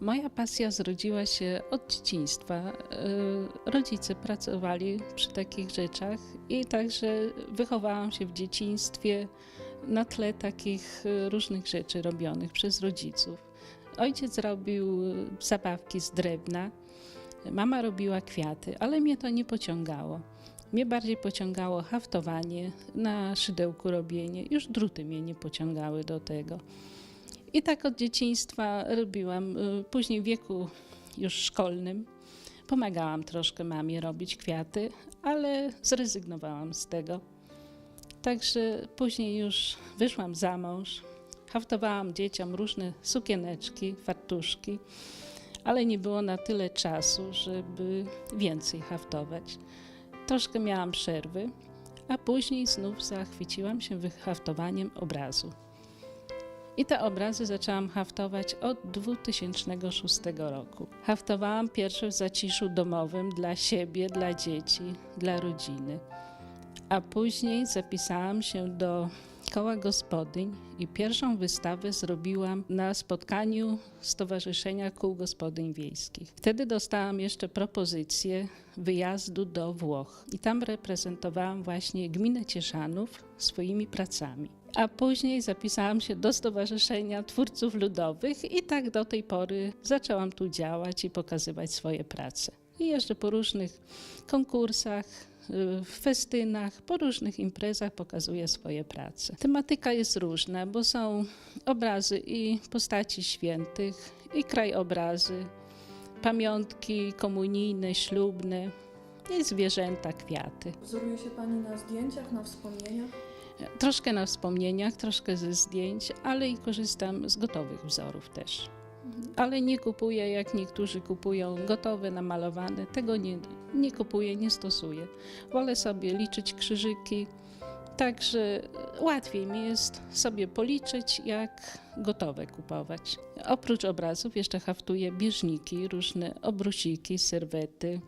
Moja pasja zrodziła się od dzieciństwa. Y, Rodzice pracowali przy takich rzeczach i także wychowałam się w dzieciństwie na tle takich y, różnych rzeczy robionych przez rodziców. Ojciec robił y, zabawki z drewna, mama robiła kwiaty, ale mnie to nie pociągało. Mnie bardziej pociągało haftowanie, na szydełku robienie. Już druty mnie nie pociągały do tego. I tak od dzieciństwa robiłam. Y, Później w wieku już szkolnym pomagałam troszkę mamie robić kwiaty, ale zrezygnowałam z tego. Także później już wyszłam za mąż, haftowałam dzieciom różne sukieneczki, fartuszki, ale nie było na tyle czasu, żeby więcej haftować. Troszkę miałam przerwy, a później znów zachwyciłam się wyhaftowaniem obrazu. I te obrazy zaczęłam haftować od 2006 roku. Haftowałam pierwsze w zaciszu domowym dla siebie, dla dzieci, dla rodziny. A później zapisałam się do koła gospodyń i pierwszą wystawę zrobiłam na spotkaniu Stowarzyszenia Kół Gospodyń Wiejskich. Wtedy dostałam jeszcze propozycję wyjazdu do Włoch i tam reprezentowałam właśnie gminę Cieszanów swoimi pracami. A później zapisałam się do Stowarzyszenia Twórców Ludowych i tak do tej pory zaczęłam tu działać i pokazywać swoje prace. I jeszcze po różnych konkursach, w festynach, po różnych imprezach pokazuję swoje prace. Tematyka jest różna, bo są obrazy i postaci świętych, i krajobrazy, pamiątki komunijne, ślubne, i zwierzęta, kwiaty. Wzoruje się Pani na zdjęciach, na wspomnieniach? Troszkę na wspomnieniach, troszkę ze zdjęć, ale i korzystam z gotowych wzorów też. Ale nie kupuję, jak niektórzy kupują, gotowe, namalowane. Tego nie, nie kupuję, nie stosuję. Wolę sobie liczyć krzyżyki, także łatwiej mi jest sobie policzyć, jak gotowe kupować. Oprócz obrazów jeszcze haftuję bieżniki, różne obrusiki, serwety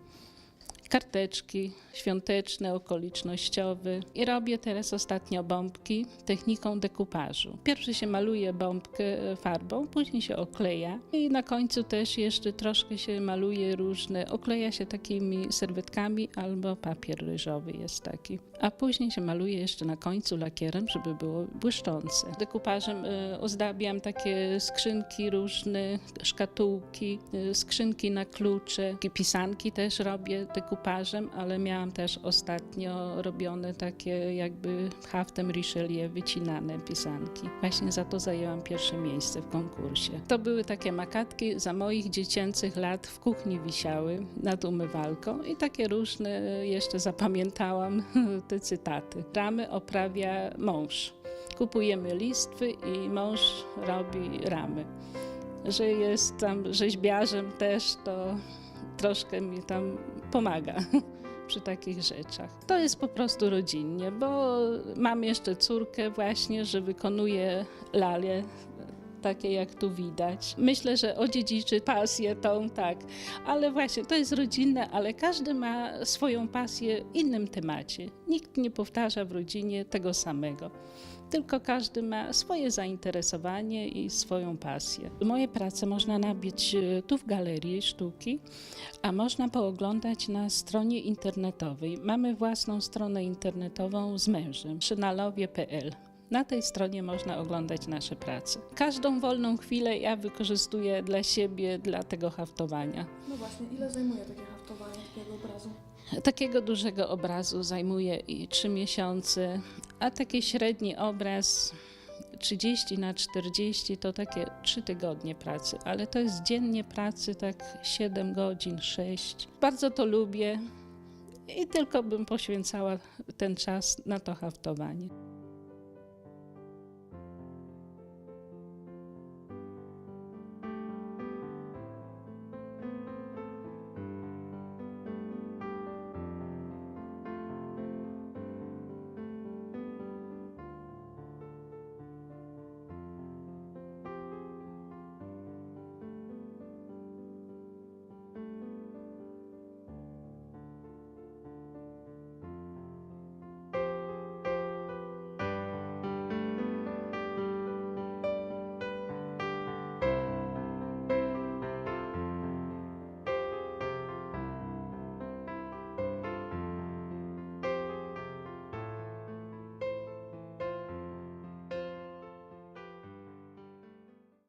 karteczki świąteczne, okolicznościowe i robię teraz ostatnio bombki techniką dekupażu. Pierwszy się maluje bombkę farbą, później się okleja i na końcu też jeszcze troszkę się maluje różne, okleja się takimi serwetkami albo papier ryżowy jest taki. A później się maluje jeszcze na końcu lakierem, żeby było błyszczące. Dekupażem y, ozdabiam takie skrzynki różne, szkatułki, y, skrzynki na klucze, pisanki też robię dekupażem, ale miałam też ostatnio robione takie jakby haftem Richelieu wycinane pisanki. Właśnie za to zajęłam pierwsze miejsce w konkursie. To były takie makatki za moich dziecięcych lat w kuchni wisiały nad umywalką i takie różne jeszcze zapamiętałam te cytaty. Ramy oprawia mąż. Kupujemy listwy i mąż robi ramy. Że jest tam rzeźbiarzem też, to troszkę mi tam pomaga przy takich rzeczach. To jest po prostu rodzinnie, bo mam jeszcze córkę właśnie, że wykonuje lalę takie jak tu widać. Myślę, że odziedziczy pasję tą, tak. Ale właśnie, to jest rodzinne, ale każdy ma swoją pasję w innym temacie. Nikt nie powtarza w rodzinie tego samego. Tylko każdy ma swoje zainteresowanie i swoją pasję. Moje prace można nabyć e, tu w Galerii Sztuki, a można pooglądać na stronie internetowej. Mamy własną stronę internetową z mężem, szynalowie.pl. Na tej stronie można oglądać nasze prace. Każdą wolną chwilę ja wykorzystuję dla siebie, dla tego haftowania. No właśnie, ile zajmuje takie haftowanie takiego obrazu? Takiego dużego obrazu zajmuje i 3 miesiące, a taki średni obraz 30 na 40 to takie 3 tygodnie pracy, ale to jest dziennie pracy tak 7 godzin, 6. Bardzo to lubię i tylko bym poświęcała ten czas na to haftowanie.